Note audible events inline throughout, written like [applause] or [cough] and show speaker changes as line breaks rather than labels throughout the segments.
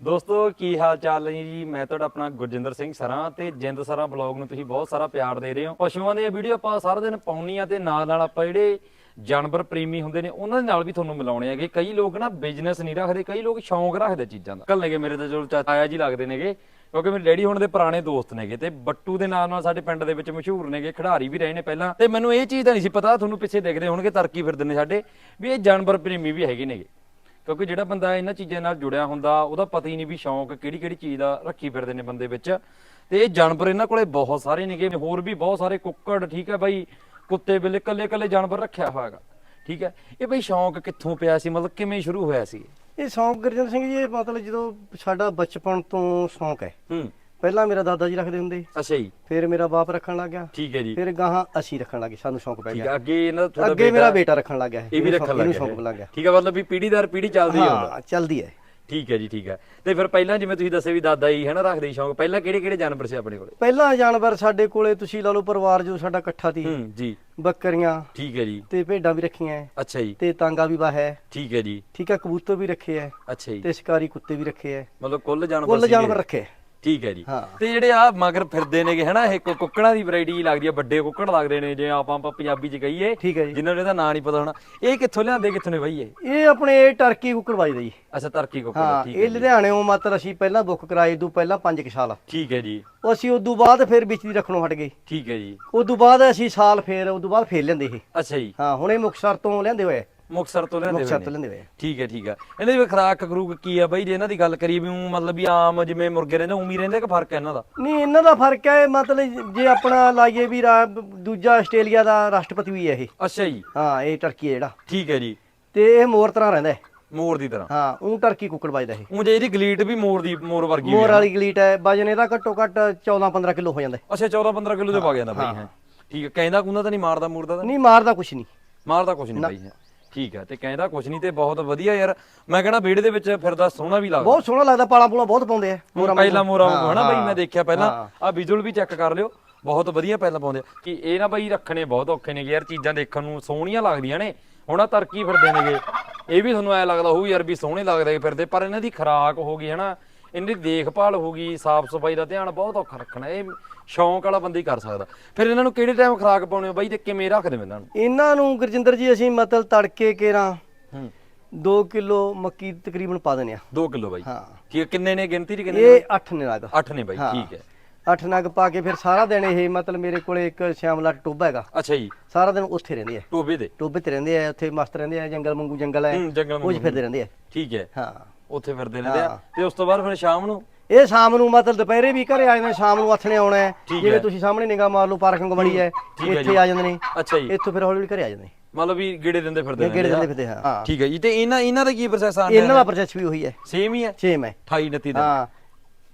ਦੋਸਤੋ, ਕੀ ਹਾਲ ਚਾਲ ਨੇ ਜੀ? ਮੈਂ ਤੁਹਾਡਾ ਆਪਣਾ ਗੁਰਜਿੰਦਰ ਸਿੰਘ ਸਰਾਂ ਤੇ ਜਿੰਦ ਸਰਾਂ ਬਲੌਗ ਨੂੰ ਤੁਸੀਂ ਬਹੁਤ ਸਾਰਾ ਪਿਆਰ ਦੇ ਰਹੇ ਹੋ। ਪਸ਼ੂਆਂ ਦੀਆਂ ਵੀਡੀਓ ਆਪਾਂ ਸਾਰਾ ਦਿਨ ਪਾਉਣੀ ਆ ਤੇ ਨਾਲ ਨਾਲ ਆਪਾਂ ਜਿਹੜੇ ਜਾਨਵਰ ਪ੍ਰੇਮੀ ਹੁੰਦੇ ਨੇ, ਉਹਨਾਂ ਦੇ ਨਾਲ ਵੀ ਤੁਹਾਨੂੰ ਮਿਲਾਉਣੇ ਹੈਗੇ। ਕਈ ਲੋਕ ਨਾ ਬਿਜ਼ਨਸ ਨਹੀਂ ਰੱਖਦੇ, ਕਈ ਲੋਕ ਸ਼ੌਂਕ ਰੱਖਦੇ ਚੀਜ਼ਾਂ ਦਾ। ਕੱਲ ਨੇਗੇ ਮੇਰੇ ਤੇ ਜੋ ਚਾਚਾ ਜੀ ਲੱਗਦੇ ਨੇਗੇ, ਕਿਉਂਕਿ ਮੇਰੇ ਡੈਡੀ ਹੁਣ ਦੇ ਪੁਰਾਣੇ ਦੋਸਤ ਨੇਗੇ ਤੇ ਬੱਟੂ ਦੇ ਨਾਲ ਨਾਲ ਸਾਡੇ ਪਿੰਡ ਦੇ ਵਿੱਚ ਮਸ਼ਹੂਰ ਨੇਗੇ, ਖਿਡਾਰੀ ਵੀ ਰਹੇ ਨੇ ਪਹਿਲਾਂ। ਤੇ ਮੈਨੂੰ ਇਹ ਚੀਜ਼ ਤਾਂ ਨਹੀਂ ਸੀ ਪਤਾ, ਤੁਹਾਨੂੰ ਪਿੱਛੇ ਦੇਖਦੇ ਹੋਣਗੇ, ਤਰਕੀ ਫਿਰਦੇ ਨੇ ਸਾਡੇ, ਵੀ ਇਹ ਜਾਨਵਰ ਪ੍ਰੇਮੀ ਵੀ ਹੈਗੇ ਨੇਗੇ। ਕਿਉਂਕਿ ਜਿਹੜਾ ਬੰਦਾ ਇਹਨਾਂ ਚੀਜ਼ਾਂ ਨਾਲ ਜੁੜਿਆ ਹੁੰਦਾ ਉਹਦਾ ਪਤਾ ਹੀ ਨਹੀਂ ਵੀ ਸ਼ੌਂਕ ਕਿਹੜੀ ਕਿਹੜੀ ਚੀਜ਼ ਦਾ ਰੱਖੀ ਫਿਰਦੇ ਨੇ ਬੰਦੇ ਵਿੱਚ। ਤੇ ਇਹ ਜਾਨਵਰ ਇਹਨਾਂ ਕੋਲੇ ਬਹੁਤ ਸਾਰੇ ਨੇਗੇ ਹੋਰ ਵੀ ਬਹੁਤ ਸਾਰੇ ਕੁੱਕੜ ਠੀਕ ਹੈ ਬਾਈ? ਕੁੱਤੇ ਬਿੱਲੇ ਕੱਲੇ ਕੱਲੇ ਜਾਨਵਰ ਰੱਖਿਆ ਹੋਇਆ ਹੈਗਾ ਠੀਕ ਹੈ? ਇਹ ਬਈ ਸ਼ੌਂਕ ਕਿੱਥੋਂ ਪਿਆ ਸੀ? ਮਤਲਬ ਕਿਵੇਂ ਸ਼ੁਰੂ ਹੋਇਆ ਸੀ?
ਇਹ ਸ਼ੌਂਕ ਗੁਰਜੰਟ ਸਿੰਘ ਜੀ ਇਹ ਮਤਲਬ ਜਦੋਂ ਸਾਡਾ ਬਚਪਨ ਤੋਂ ਸ਼ੌਂਕ ਹੈ।
ਹੂੰ।
ਪਹਿਲਾਂ ਮੇਰਾ ਦਾਦਾ ਜੀ ਰੱਖਦੇ ਹੁੰਦੇ
ਅੱਛਾ ਜੀ।
ਫਿਰ ਮੇਰਾ ਬਾਪ ਰੱਖਣ ਲੱਗ ਗਿਆ।
ਠੀਕ ਹੈ ਜੀ।
ਫਿਰ ਗਾਹਾਂ ਅਸੀਂ ਰੱਖਣ ਲੱਗੇ ਸਾਨੂੰ ਸ਼ੌਂਕ ਪੈ
ਠੀਕ
ਗਿਆ।
ਹੈ ਅੱਗੇ ਇਹਨਾਂ ਦਾ ਤੁਹਾਡਾ
ਅੱਗੇ ਮੇਰਾ ਬੇਟਾ ਰੱਖਣ ਲੱਗ ਗਿਆ।
ਇਹ ਵੀ ਰੱਖਣ ਲੱਗ ਗਿਆ
ਸ਼ੌਂਕ ਲੱਗ ਗਿਆ।
ਠੀਕ ਹੈ ਮਤਲਬ ਵੀ ਪੀੜੀ ਦਰ ਪੀੜੀ ਚੱਲਦੀ ਆਉਂਦਾ
ਹਾਂ ਚੱਲਦੀ ਹੈ।
ਠੀਕ ਹੈ ਜੀ ਠੀਕ ਹੈ। ਤੇ ਫਿਰ ਪਹਿਲਾਂ ਜਿਵੇਂ ਤੁਸੀਂ ਦੱਸਿਆ ਵੀ ਦਾਦਾ ਜੀ ਹੈ ਨਾ ਰੱਖਦੇ ਸ਼ੌਂਕ ਪਹਿਲਾਂ ਕਿਹੜੇ ਕਿਹੜੇ ਜਾਨਵਰ ਸੀ ਆਪਣੇ ਕੋਲੇ?
ਪਹਿਲਾ ਜਾਨਵਰ ਸਾਡੇ ਕੋਲੇ ਤੁਸੀਂ ਲਾ ਲਓ ਪਰਿਵਾਰ ਜੋ ਸਾਡਾ ਇਕੱਠਾ ਸੀ।
ਹੂੰ ਜੀ।
ਬੱਕਰੀਆਂ
ਠੀਕ ਹੈ ਜੀ।
ਤੇ ਭੇਡਾਂ ਵੀ ਰੱਖੀਆਂ
ਅੱਛਾ ਜੀ।
ਤੇ ਤਾਂਗਾ ਵੀ ਵਾ ਹੈ।
ਠੀਕ ਹੈ ਜੀ।
ਠੀਕ ਹੈ ਕਬੂਤਰ ਵੀ ਰੱਖੇ ਹੈ।
ਅੱਛਾ ਜੀ।
ਤੇ ਸ਼ਿਕਾਰੀ ਕੁੱਤੇ ਵੀ ਰੱਖੇ ਹੈ।
ਮਤਲਬ ਕੁੱਲ ਜਾਨਵਰ
ਕੁੱਲ। ਜਾਨਵਰ ਰੱਖੇ।
ਠੀਕ ਹੈ ਜੀ। ਤੇ ਜਿਹੜੇ ਆ ਮਗਰ ਫਿਰਦੇ ਨੇਗੇ ਹਨਾ ਇਹ ਕੁ- ਕੁੱਕੜਾਂ ਦੀ ਵੈਰਾਈਟੀ ਲੱਗਦੀ ਆ ਵੱਡੇ ਕੁੱਕੜ ਲੱਗਦੇ ਨੇ ਜੇ ਆਪਾਂ ਆਪਾਂ ਪੰਜਾਬੀ ਚ ਕਹੀਏ ਜਿਨ੍ਹਾਂ ਨੂੰ ਇਹਦਾ ਨਾਂ ਨਹੀਂ ਪਤਾ ਹੋਣਾ। ਇਹ ਕਿੱਥੋਂ ਲਿਆਂਦੇ ਕਿੱਥੋਂ ਨੇ ਬਾਈ ਇਹ?
ਇਹ ਆਪਣੇ ਟਰਕੀ ਕੁੱਕੜ ਵੱਜਦਾ ਜੀ।
ਅੱਛਾ ਤਰਕੀ ਕੁੱਕੜ ਠੀਕ ਹੈ
ਇਹ। ਲੁਧਿਆਣੇੋਂ ਮਤਲਬ ਅਸੀਂ ਪਹਿਲਾਂ ਬੁੱਕ ਕਰਾਏ ਤੋਂ ਪਹਿਲਾਂ 5 ਸਾਲ।
ਠੀਕ ਹੈ ਜੀ।
ਉਹ ਅਸੀਂ ਉਦੋਂ ਬਾਅਦ ਫਿਰ ਵਿੱਚ ਦੀ ਰੱਖਣੋਂ ਹਟ ਗਏ।
ਠੀਕ ਹੈ ਜੀ।
ਉਦੋਂ ਬਾਅਦ ਅਸੀਂ ਸਾਲ ਫੇਰ ਉਦੋਂ ਬਾਅਦ ਫੇਰ ਲੈਂਦੇ ਇਹ।
ਅੱਛਾ ਜੀ।
ਹਾਂ ਹੁਣੇ ਮੁਕਸਰ ਤੋਂ ਲੈਂਦੇ ਹੋਏ।
ਮੁਕਸਰ ਤੋਂ ਲਿਆਂਦੇ
ਮੁਕਸਰ ਤੋਂ ਲੈਂਦੇ ਹੋਏ
ਠੀਕ ਹੈ ਠੀਕ ਹੈ। ਇਹਨਾਂ ਦੀ ਖਰਾਕ ਖਰੂਕ ਕੀ ਆ ਬਾਈ? ਜੇ ਇਹਨਾਂ ਦੀ ਗੱਲ ਕਰੀਏ ਵੀ ਊਂ ਮਤਲਬ ਵੀ ਆਮ ਜਿਵੇਂ ਮੁਰਗੇ ਰਹਿੰਦੇ ਉਮੀ ਰਹਿੰਦੇ ਕਿ ਫ਼ਰਕ ਹੈ ਇਹਨਾਂ ਦਾ?
ਨਹੀਂ ਇਹਨਾਂ ਦਾ ਫ਼ਰਕ ਹੈ ਮਤਲਬ ਜੇ ਆਪਣਾ ਲਾਈਏ ਵੀ ਰਾ- ਦੂਜਾ ਆਸਟ੍ਰੇਲੀਆ ਦਾ ਰਾਸ਼ਟਰਪਤੀ ਵੀ ਹੈ ਇਹ।
ਅੱਛਾ ਜੀ।
ਹਾਂ ਇਹ ਟਰਕੀ ਹੈ ਜਿਹੜਾ।
ਠੀਕ ਹੈ ਜੀ।
ਤੇ ਇਹ ਮੋਰ ਤਰ੍ਹਾਂ ਰਹਿੰਦਾ ਹੈ।
ਮੋਰ ਦੀ ਤਰ੍ਹਾਂ।
ਹਾਂ ਉਹ ਟਰਕੀ ਕੁੱਕੜ ਵੱਜਦਾ ਇਹ।
ਊਂ ਜੇ ਇਹਦੀ ਗਲੀਟ ਵੀ ਮੋਰ ਦੀ ਮੋਰ ਵਰਗੀ
ਮੋਰ
ਹੋਈ ਆ।
ਵਾਲੀ ਗਲੀਟ ਹੈ ਵਜਨ ਇਹਦਾ ਘੱਟੋ ਘੱਟ 14 15 ਕਿਲੋ ਹੋ ਜਾਂਦਾ ਹੈ।
ਅੱਛਾ 14 15 ਕਿਲੋ ਦੇ ਪਾ ਗਿਆ ਨਾ ਬਾਈ ਹੈ। ਠੀਕ ਹੈ ਕਹਿੰਦਾ ਕੁੰਦਾ ਤਾਂ ਨਹੀਂ ਮਾਰਦਾ ਮੂਰਦਾ ਤਾਂ?
ਨਹੀਂ ਮਾਰਦਾ ਕੁਛ ਨਹੀਂ।
ਮਾਰਦਾ ਕੁਛ ਨਹੀਂ ਬਾਈ ਹੈ। ਠੀਕ ਹੈ ਤੇ ਕਹਿੰਦਾ ਕੁਛ ਨਹੀਂ ਤੇ ਬਹੁਤ ਵਧੀਆ ਯਾਰ। ਮੈਂ ਕਹਿੰਦਾ ਵਿਹੜੇ ਦੇ ਵਿੱਚ ਫਿਰਦਾ ਸੋਹਣਾ ਵੀ ਲੱਗਦਾ।
ਬਹੁਤ ਸੋਹਣਾ ਲੱਗਦਾ ਪਾਲਾ ਪੂਲਾ ਬਹੁਤ ਪਾਉਂਦੇ ਆ ਮੋਰਾਂ
ਪਹਿਲਾ ਮੋਰਾ ਹਨਾ ਬਾਈ ਮੈਂ ਦੇਖਿਆ ਪਹਿਲਾਂ। ਆ ਵਿਜ਼ੂਅਲ ਵੀ ਚੈੱਕ ਕਰ ਲਿਓ ਬਹੁਤ ਵਧੀਆ ਪਹਿਲਾਂ ਪਾਉਂਦੇ। ਕਿ ਇਹ ਨਾ ਬਾਈ ਰੱਖਣੇ ਬਹੁਤ ਔਖੇ ਨੇਗੇ ਯਾਰ ਚੀਜ਼ਾਂ ਦੇਖਣ ਨੂੰ ਸੋਹਣੀਆਂ ਲੱਗਦੀਆਂ ਨੇ। ਹੁਣ ਆ ਤਰਕੀ ਫਿਰਦੇ ਨੇਗੇ। ਇਹ ਵੀ ਤੁਹਾਨੂੰ ਐ ਲੱਗਦਾ ਹੋਊ ਯਾਰ ਵੀ ਸੋਹਣੇ ਲੱਗਦੇ ਫਿਰਦੇ ਪਰ ਇਹਨਾਂ ਦੀ ਖਰਾਕ ਹੋ ਗਈ ਹਨਾ? ਇਹਨਾਂ ਦੀ ਦੇਖਭਾਲ ਹੋ ਗਈ ਸਾਫ਼ ਸਫ਼ਾਈ ਦਾ ਧਿਆਨ ਬਹੁਤ ਔਖਾ ਰੱਖਣਾ ਇਹ ਸ਼ੌਂਕ ਵਾਲਾ ਬੰਦਾ ਹੀ ਕਰ ਸਕਦਾ। ਫਿਰ ਇਹਨਾਂ ਨੂੰ ਕਿਹੜੇ ਟਾਈਮ ਖਰਾਕ ਪਾਉਣੇ ਹੋ ਬਾਈ ਤੇ ਕਿਵੇਂ ਰੱਖਦੇ ਹੋ ਇਹਨਾਂ ਨੂੰ?
ਇਹਨਾਂ ਨੂੰ ਗੁਰਜਿੰਦਰ ਜੀ ਅਸੀਂ ਮਤਲਬ ਤੜਕੇ ਕੇਰਾਂ
ਹੂੰ।
2 ਕਿਲੋ ਮੱਕੀ ਤਕਰੀਬਨ ਪਾ ਦਿੰਦੇ ਆ।
2 ਕਿਲੋ ਬਾਈ।
ਹਾਂ।
ਠੀਕ ਹੈ ਕਿੰਨੇ ਨੇ ਗਿਣਤੀ ਚ ਕਿੰਨੇ
ਇਹ 8 ਨੇ ਲੱਗ
8 ਨੇ ਬਾਈ। ਠੀਕ ਹੈ।
8 ਨਗ ਪਾ ਕੇ ਫਿਰ ਸਾਰਾ ਦਿਨ ਇਹ ਮਤਲਬ ਮੇਰੇ ਕੋਲੇ ਇੱਕ ਸ਼ਾਮਲਾ ਟੋਬਾ ਹੈਗਾ।
ਅੱਛਾ ਜੀ।
ਸਾਰਾ ਦਿਨ ਉੱਥੇ ਰਹਿੰਦੇ ਆ।
ਟੋਬੇ ਦੇ
ਟੋਬੇ ਤੇ ਰਹਿੰਦੇ ਆ ਉੱਥੇ ਮਸਤ ਰਹਿੰਦੇ ਆ ਜੰਗਲ ਮੰਗੂ ਜੰਗਲ ਹੈ। ਉਹ 'ਚ। ਫਿਰਦੇ ਰਹਿੰਦੇ ਆ।
ਠੀਕ ਹੈ।
ਹਾਂ।
ਉੱਥੇ ਫਿਰਦੇ ਰਹਿੰਦੇ ਆ। ਤੇ ਉਸ ਤੋਂ ਬਾਅਦ ਫਿਰ ਸ਼ਾਮ ਨੂੰ?
ਇਹ ਸ਼ਾਮ ਨੂੰ ਮਤਲਬ ਦੁਪਹਿਰੇ ਵੀ ਘਰੇ ਆ ਜਾਂਦੇ ਸ਼ਾਮ ਨੂੰ ਆਥਣੇ ਆਉਣਾ ਹੈ।
ਠੀਕ ਹੈ।
ਜਿਵੇਂ ਤੁਸੀਂ ਸਾਹਮਣੇ ਨਿਗਾਹ ਮਾਰ ਲਓ ਪਾਰਕਿੰਗ ਬਣੀ ਹੈ ਇੱਥੇ
ਜੀ।
ਆ ਜਾਂਦੇ ਨੇ।
ਅੱਛਾ ਜੀ।
ਇੱਥੋਂ ਫਿਰ ਹੌਲੀ ਹੌਲੀ ਘਰੇ ਆ ਜਾਂਦੇ ਨੇ।
ਮਤਲਬ ਵੀ ਗੇੜੇ ਦਿੰਦੇ ਫਿਰਦੇ
ਇਹ ਗੇੜੇ ਦਿੰਦੇ ਫਿਰਦੇ ਹਾਂ ਹਾਂ।
ਠੀਕ ਹੈ ਜੀ। ਤੇ ਇਹਨਾਂ ਇਹਨਾਂ ਦਾ ਕੀ ਪ੍ਰੋਸੈਸ ਆ
ਇਹਨਾਂ ਦਾ ਪ੍ਰੋਸੈਸ ਵੀ ਉਹੀ ਹੈ।
ਸੇਮ ਹੀ ਹੈ?
ਸੇਮ ਹੈ।
28 29 ਦਾ?
ਹਾਂ।